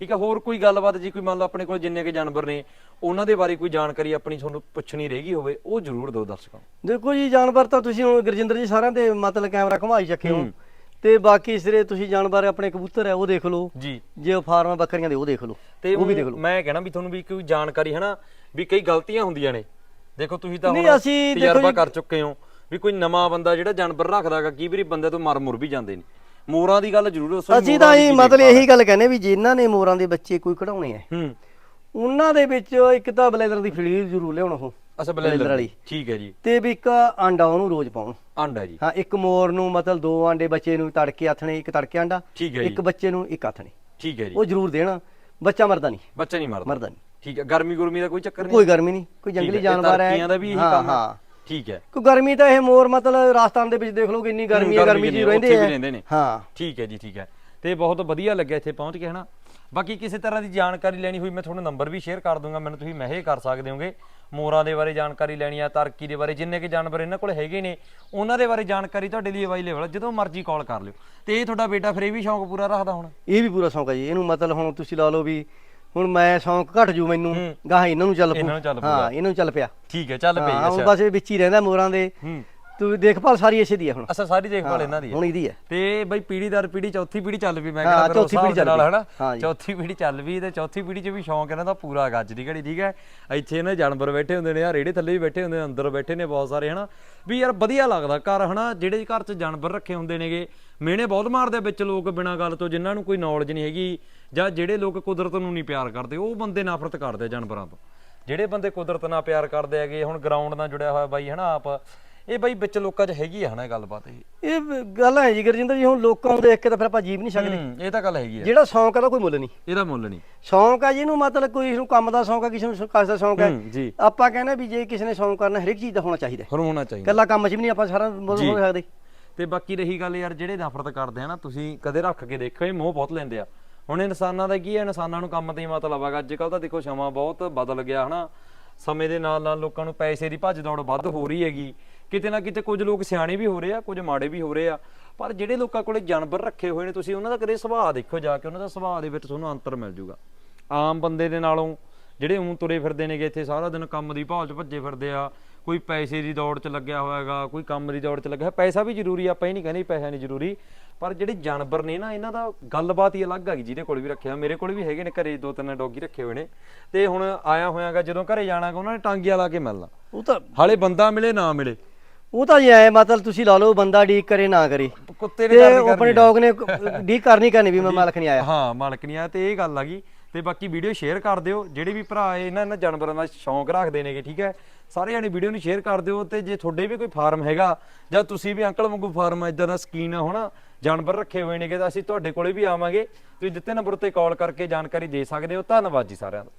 ਠੀਕ ਹੈ ਹੋਰ ਕੋਈ ਗੱਲਬਾਤ ਜੀ ਕੋਈ ਮੰਨ ਲਓ ਆਪਣੇ ਕੋਲ ਜਿੰਨੇ ਕੇ ਜਾਨਵਰ ਨੇ ਉਹਨਾਂ ਦੇ ਬਾਰੇ ਕੋਈ ਜਾਣਕਾਰੀ ਆਪਣੀ ਤੁਹਾਨੂੰ ਪੁੱਛਣੀ ਰਹਿ ਗਈ ਹੋਵੇ ਉਹ ਜ਼ਰੂਰ ਦਿਓ ਦਰਸ਼ਕਾਂ
ਦੇਖੋ ਜੀ ਜਾਨਵਰ ਤਾਂ ਤੁਸੀਂ ਹੁਣ ਗੁਰਜਿੰਦਰ ਜੀ ਸਾਰਿਆਂ ਤੇ ਮਤਲਬ ਕੈਮਰਾ ਘੁਮਾਈ ਚੱਕੇ ਹੋ। ਤੇ ਬਾਕੀ ਸਿਰੇ ਤੁਸੀਂ ਜਾਨਵਰ ਆਪਣੇ ਕਬੂਤਰ ਹੈ ਉਹ ਦੇਖ ਲਓ।
ਜੀ।
ਜੇ ਉਹ ਫਾਰਮ ਬੱਕਰੀਆਂ ਦੇ ਉਹ ਦੇਖ ਲਓ।
ਤੇ
ਉਹ ਵੀ ਦੇਖ ਲਓ।
ਮੈਂ ਕਹਿਣਾ ਵੀ ਤੁਹਾਨੂੰ ਵੀ ਕੋਈ ਜਾਣਕਾਰੀ ਹੈ ਨਾ ਵੀ ਕਈ ਗਲਤੀਆਂ ਹੁੰਦੀਆਂ ਨੇ। ਦੇਖੋ ਤੁਸੀਂ ਤਾਂ
ਨਹੀਂ,
ਹੁਣ ਤਜਰਬਾ ਕਰ ਚੁੱਕੇ ਹੋ ਵੀ ਕੋਈ ਨਵਾਂ ਬੰਦਾ ਜਿਹੜਾ ਜਾਨਵਰ ਰੱਖਦਾਗਾ ਕਈ ਵਾਰੀ ਬੰਦੇ ਤੋਂ ਮਰ ਮੁਰ ਵੀ ਜਾਂਦੇ ਨੇ। ਮੋਰਾਂ ਦੀ ਗੱਲ ਜ਼ਰੂਰ ਦੱਸੋ
ਅਸੀਂ ਤਾਂ ਇਹ ਮਤਲਬ ਇਹੀ ਗੱਲ ਕਹਿੰਦੇ ਵੀ ਜਿਨ੍ਹਾਂ ਨੇ ਮੋਰਾਂ ਦੇ ਬੱਚੇ ਕੋਈ ਕਢਾਉਣੇ ਆ।
ਹੂੰ।
ਉਹਨਾਂ ਦੇ ਵਿੱਚ ਇੱਕ ਤਾਂ ਬਲੇਦਰ ਦੀ ਫਲੀਰ ਜ਼ਰੂਰ ਲਿਆਉਣ ਉਹ
ਅੱਛਾ
ਬਲੇਂਦਰ ਵਾਲੀ।
ਠੀਕ ਹੈ ਜੀ।
ਤੇ ਵੀ ਇੱਕ ਆਂਡਾ ਉਹਨੂੰ ਰੋਜ਼ ਪਾਉਣ।
ਆਂਡਾ ਜੀ।
ਹਾਂ ਇੱਕ ਮੋਰ ਨੂੰ ਮਤਲਬ ਦੋ ਆਂਡੇ ਬੱਚੇ ਨੂੰ ਤੜਕੇ ਆਥਣੇ ਇੱਕ ਤੜਕੇ ਆਂਡਾ
ਠੀਕ ਹੈ ਜੀ।
ਇੱਕ ਬੱਚੇ ਨੂੰ ਇੱਕ ਆਥਣੇ
ਠੀਕ ਹੈ ਜੀ।
ਉਹ ਜ਼ਰੂਰ ਦੇਣਾ। ਬੱਚਾ ਮਰਦਾ ਨਹੀਂ।
ਬੱਚਾ ਨਹੀਂ ਮਰਦਾ।
ਮਰਦਾ ਨਹੀਂ।
ਠੀਕ ਹੈ। ਗਰਮੀ ਗੁਰਮੀ ਦਾ ਕੋਈ ਚੱਕਰ ਨਹੀਂ।
ਕੋਈ ਗਰਮੀ ਨਹੀਂ। ਕੋਈ ਜੰਗਲੀ ਜਾਨਵਰ ਹੈ।
ਤਰੱਕੀਆਂ ਦਾ ਵੀ ਇਹੀ
ਹਾਂ,
ਕੰਮ ਹੈ।
ਹਾਂ।
ਠੀਕ ਹੈ।
ਕੋਈ ਗਰਮੀ ਤਾਂ ਇਹ ਮੋਰ ਮਤਲਬ ਰਾਜਸਥਾਨ ਦੇ ਵਿੱਚ ਦੇਖ ਲਓਗੇ ਇੰਨੀ ਗਰਮੀ ਹੈ
ਗਰਮੀ ਕਿੰਨੀ ਹੈ,
ਰਹਿੰਦੇ
ਨੇ।
ਹਾਂ।
ਠੀਕ ਹੈ ਜੀ ਠੀਕ ਹੈ। ਤੇ ਬਹੁਤ ਵਧੀਆ ਲੱਗਿਆ ਇੱਥੇ ਪਹੁੰਚ ਕੇ ਹਨਾ। ਬਾਕੀ ਕਿਸੇ ਤਰ੍ਹਾਂ ਦੀ ਜਾਣਕਾਰੀ ਲੈਣੀ ਹੋਈ ਮੈਂ ਤੁਹਾਨੂੰ ਨੰਬਰ ਵੀ ਸ਼ੇਅਰ ਕਰ ਦੂੰਗਾ ਮੈਨੂੰ ਤੁਸੀਂ ਮੈਸੇਜ ਕਰ ਸਕਦੇ ਹੋਗੇ। ਮੋਰਾਂ ਦੇ ਬਾਰੇ ਜਾਣਕਾਰੀ ਲੈਣੀ ਆ ਤਰਕੀ ਦੇ ਬਾਰੇ ਜਿੰਨੇ ਕਿ ਜਾਨਵਰ ਇਹਨਾਂ ਕੋਲ ਹੈਗੇ ਨੇ ਉਹਨਾਂ ਦੇ ਬਾਰੇ ਜਾਣਕਾਰੀ ਤੁਹਾਡੇ ਲਈ ਅਵੇਲੇਬਲ ਜਦੋਂ ਮਰਜ਼ੀ ਕਾਲ ਕਰ ਲਿਓ। ਤੇ ਇਹ ਤੁਹਾਡਾ ਬੇਟਾ ਫਿਰ ਇਹ ਵੀ ਸ਼ੌਂਕ ਪੂਰਾ ਰੱਖਦਾ ਹੁਣ?
ਇਹ ਵੀ ਪੂਰਾ ਸ਼ੌਂਕ ਹੈ ਜੀ। ਇਹਨੂੰ ਮਤਲਬ ਹੁਣ ਤੁਸੀਂ ਲਾ ਲਓ ਵੀ ਹੁਣ ਮੈਂ ਸ਼ੌਂਕ ਘਟ ਜੂ ਮੈਨੂੰ।
ਹੂੰ।
ਗਾਹ ਇਹਨਾਂ ਨੂੰ ਚੱਲ ਪੂ
ਇਹਨਾਂ ਨੂੰ ਚੱਲ ਪਊਗਾ।
ਹਾਂ ਇਹਨਾਂ ਨੂੰ ਚੱਲ ਪਿਆ।
ਠੀਕ ਹੈ ਚੱਲ ਪਈ
ਹਾਂ ਹੁਣ
ਅੱਛਾ।
ਬਸ ਇਹ ਵਿੱਚ ਹੀ ਰਹਿੰਦਾ ਮੋਰਾਂ ਦੇ।
ਹੂੰ।
ਤੂੰ ਦੇਖਭਾਲ ਸਾਰੀ ਇਸੇ ਦੀ ਹੈ ਹੁਣ।
ਅੱਛਾ ਸਾਰੀ ਦੇਖਭਾਲ ਇਹਨਾਂ ਦੀ ਹੈ।
ਹੁਣ ਇਹਦੀ ਹੈ।
ਤੇ ਬਈ ਪੀੜੀ ਦਰ ਪੀੜੀ ਚੌਥੀ ਪੀੜੀ ਚੱਲ ਪਈ ਮੈਂ
ਹਾਂ,
ਕਹਿੰਦਾ
ਚੌਥੀ ਪੀੜ੍ਹੀ ਚੱਲ ਪਈ। ਹਾਂ ਜੀ।
ਚੌਥੀ ਪੀੜੀ ਚੱਲ ਪਈ ਤੇ ਚੌਥੀ ਪੀੜੀ 'ਚ ਵੀ ਸ਼ੌਂਕ ਇਹਨਾਂ ਦਾ ਪੂਰਾ ਗੱਜ ਦੀ ਘੜੀ ਠੀਕ ਹੈ? ਇੱਥੇ ਇਹਨਾਂ ਦੇ ਜਾਨਵਰ ਬੈਠੇ ਹੁੰਦੇ ਨੇ ਆ ਰੇੜੇ ਥੱਲੇ ਵੀ ਬੈਠੇ ਹੁੰਦੇ ਨੇ ਅੰਦਰ ਬੈਠੇ ਨੇ ਬਹੁਤ ਸਾਰੇ ਹਨਾ? ਵੀ ਯਾਰ ਵਧੀਆ ਲੱਗਦਾ ਘਰ ਹਨਾ? ਜਿਹੜੇ ਘਰ 'ਚ ਜਾਨਵਰ ਰੱਖੇ ਹੁੰਦੇ ਨੇਗੇ ਮਿਹਣੇ ਬਹੁਤ ਮਾਰਦੇ ਵਿੱਚ ਲੋਕ ਬਿਨਾਂ ਗੱਲ ਤੋਂ ਜਿਨ੍ਹਾਂ ਨੂੰ ਕੋਈ ਨੌਲੇਜ ਨਹੀਂ ਹੈਗੀ। ਜਾਂ ਜਿਹੜੇ ਲੋਕ ਕੁਦਰਤ ਨੂੰ ਨਹੀਂ ਪਿਆਰ ਕਰਦੇ ਉਹ ਬੰਦੇ ਨਫ਼ਰਤ ਕਰਦੇ ਆ ਜਾਨਵਰਾਂ ਤੋਂ। ਜਿਹੜੇ ਬੰਦੇ ਕੁਦਰਤ ਨਾਲ ਪਿਆਰ ਕਰਦੇ ਹੈਗੇ ਹੁਣ ਗਰਾਊਂਡ ਨਾਲ ਜੁੜਿਆ ਹੋਇਆ ਬਾਈ ਹਨਾ ਆਪ ਇਹ ਬਾਈ ਵਿੱਚ ਲੋਕਾਂ 'ਚ ਹੈਗੀ ਆ ਹਨਾ ਇਹ ਗੱਲਬਾਤ ਇਹ?
ਇਹ ਗੱਲ ਹੈ ਜੀ ਗੁਰਜਿੰਦਰ ਜੀ ਹੁਣ ਲੋਕਾਂ ਨੂੰ ਦੇਖ ਕੇ ਤਾਂ ਫਿਰ ਆਪਾਂ ਜੀਵ ਨਹੀਂ ਸਕਦੇ
ਹੂੰ, ਇਹ ਤਾਂ ਗੱਲ ਹੈਗੀ ਆ।
ਜਿਹੜਾ ਸ਼ੌਂਕ ਹੈ ਉਹਦਾ ਕੋਈ ਮੁੱਲ ਨਹੀਂ।
ਇਹਦਾ ਮੁੱਲ ਨਹੀਂ।
ਸ਼ੌਂਕ ਹੈ ਜਿਹਨੂੰ ਮਤਲਬ ਕੋਈ ਨੂੰ ਕੰਮ ਦਾ ਸ਼ੌਂਕ ਹੈ ਕਿਸੇ ਨੂੰ ਕਾਸ ਦਾ ਸ਼ੌਂਕ ਹੈ
ਹੂੰ, ਜੀ।
ਆਪਾਂ ਕਹਿੰਦੇ ਵੀ ਜੇ ਕਿਸੇ ਨੇ ਸ਼ੌਂਕ ਕਰਨਾ ਹਰ ਇੱਕ ਚੀਜ਼ ਦਾ ਹੋਣਾ ਚਾਹੀਦਾ। ਹੈ।
ਹੋਣਾ ਚਾਹੀਦਾ।
ਇਕੱਲਾ ਕੰਮ 'ਚ ਵੀ ਨਹੀਂ ਆਪਾਂ ਸਾਰਾ ਮੁੱਲ
ਜੀ।
ਹੋ ਸਕਦੇ।
ਤੇ ਬਾਕੀ ਰਹੀ ਗੱਲ ਯਾਰ ਜਿਹੜੇ ਨਫ਼ਰਤ ਕਰਦੇ ਆ ਨਾ ਤੁਸੀਂ ਕਦੇ ਰੱਖ ਕੇ ਦੇਖਿਓ ਇਹ ਮੋਹ ਬਹੁਤ ਲੈਂਦੇ ਆ। ਹੁਣ ਇਨਸਾਨਾਂ ਦਾ ਕੀ ਹੈ? ਇਨਸਾਨਾਂ ਨੂੰ ਕੰਮ ਤੇ ਹੀ ਮਤਲਬ ਹੈਗਾ। ਅੱਜ ਕੱਲ ਤਾਂ ਦੇਖੋ ਸਮਾਂ ਬਹੁਤ ਬਦਲ ਗਿਆ, ਹਨਾ? ਸਮੇਂ ਦੇ ਨਾਲ ਨਾਲ ਲੋਕਾਂ ਨੂੰ ਪੈਸੇ ਦੀ ਭੱਜ ਦੌੜ ਵੱਧ ਹੋ ਰਹੀ ਹੈਗੀ। ਕਿਤੇ ਨਾ ਕਿਤੇ ਕੁਝ ਲੋਕ ਸਿਆਣੇ ਵੀ ਹੋ ਰਹੇ ਆ, ਕੁਝ ਮਾੜੇ ਵੀ ਹੋ ਰਹੇ ਆ। ਪਰ ਜਿਹੜੇ ਲੋਕਾਂ ਕੋਲੇ ਜਾਨਵਰ ਰੱਖੇ ਹੋਏ ਨੇ, ਤੁਸੀਂ ਉਹਨਾਂ ਦਾ ਕਦੇ ਸੁਭਾਅ ਦੇਖੋ ਜਾ ਕੇ, ਉਹਨਾਂ ਦਾ ਸੁਭਾਅ ਦੇ ਵਿੱਚ ਤੁਹਾਨੂੰ ਅੰਤਰ ਮਿਲ ਜੂਗਾ। ਆਮ ਬੰਦੇ ਦੇ ਨਾਲੋਂ ਜਿਹੜੇ ਉਂ ਤੁਰੇ ਫਿਰਦੇ ਨੇਗੇ, ਇੱਥੇ ਸਾਰਾ ਦਿਨ ਕੰਮ ਦੀ ਭਾਲ 'ਚ ਭੱਜੇ ਫਿਰਦੇ ਆ। ਕੋਈ ਪੈਸੇ ਦੀ ਦੌੜ 'ਚ ਲੱਗਿਆ ਹੋਇਆਗਾ ਕੋਈ ਕੰਮ ਦੀ ਦੌੜ 'ਚ ਲੱਗਿਆ ਹੋਇਆ। ਪੈਸਾ ਵੀ ਜ਼ਰੂਰੀ ਆ ਆਪਾਂ ਇਹ ਨਹੀਂ ਕਹਿੰਦੇ ਪੈਸਾ ਨਹੀਂ ਜ਼ਰੂਰੀ ਪਰ ਜਿਹੜੇ ਜਾਨਵਰ ਨੇ ਨਾ ਇਹਨਾਂ ਦਾ ਗੱਲਬਾਤ ਹੀ ਅਲੱਗ ਹੈਗੀ ਜਿਹਦੇ ਕੋਲ ਵੀ ਰੱਖਿਆ ਮੇਰੇ ਕੋਲ ਵੀ ਹੈਗੇ ਨੇ ਘਰੇ ਦੋ ਤਿੰਨ ਡੌਗੀ ਰੱਖੇ ਹੋਏ ਨੇ ਤੇ ਹੁਣ ਆਇਆ ਹੋਇਆਗਾ ਜਦੋਂ ਘਰੇ ਜਾਣਾਗਾ ਉਹਨਾਂ ਨੇ ਟਾਂਗੀਆਂ ਲਾ ਕੇ ਮਿਲਣਾ
ਉਹ ਤਾਂ
ਹਾਲੇ ਬੰਦਾ ਮਿਲੇ ਨਾ ਮਿਲੇ
ਉਹ ਤਾਂ ਜੀ ਐ ਮਤਲਬ ਤੁਸੀਂ ਲਾ ਲਓ ਬੰਦਾ ਡੀਕ ਕਰੇ ਨਾ ਕਰੇ
ਕੁੱਤੇ ਨੇ ਕਰਨੀ
ਉਹ ਆਪਣੇ
ਆ।
ਡੌਗ ਨੇ ਡੀਕ ਕਰਨੀ ਕਰਨੀ ਵੀ ਮੈਂ ਮਾਲਕ ਨਹੀਂ ਆਇਆ
ਹਾਂ ਮਾਲਕ ਨਹੀਂ ਆ ਤੇ ਇਹ ਗੱਲ ਆ ਗਈ ਤੇ ਬਾਕੀ ਵੀਡੀਓ ਸ਼ੇਅਰ ਕਰ ਦਿਓ। ਜਿਹੜੇ ਵੀ ਭਰਾ ਇਹਨਾਂ ਇਹਨਾਂ ਜਾਨਵਰਾਂ ਦਾ ਸ਼ੌਂਕ ਰੱਖਦੇ ਨੇਗੇ, ਠੀਕ ਹੈ? ਸਾਰੇ ਜਾਣੇ ਵੀਡੀਓ ਨੂੰ ਸ਼ੇਅਰ ਕਰ ਦਿਓ ਤੇ ਜੇ ਤੁਹਾਡੇ ਵੀ ਕੋਈ ਫਾਰਮ ਹੈਗਾ ਜਾਂ ਤੁਸੀਂ ਵੀ ਅੰਕਲ ਵਾਂਗੂ ਫਾਰਮ ਇਦਾਂ ਦਾ ਸਕੀਨ ਆ ਹੋਣਾ ਜਾਨਵਰ ਰੱਖੇ ਹੋਏ ਨੇਗੇ ਤਾਂ ਅਸੀਂ ਤੁਹਾਡੇ ਕੋਲੇ ਵੀ ਆਵਾਂਗੇ। ਤੁਸੀਂ ਦਿੱਤੇ ਨੰਬਰ ਉੱਤੇ ਕਾਲ ਕਰਕੇ ਜਾਣਕਾਰੀ ਦੇ ਸਕਦੇ ਹੋ। ਧੰਨਵਾਦ ਜੀ ਸਾਰਿਆਂ ਦਾ।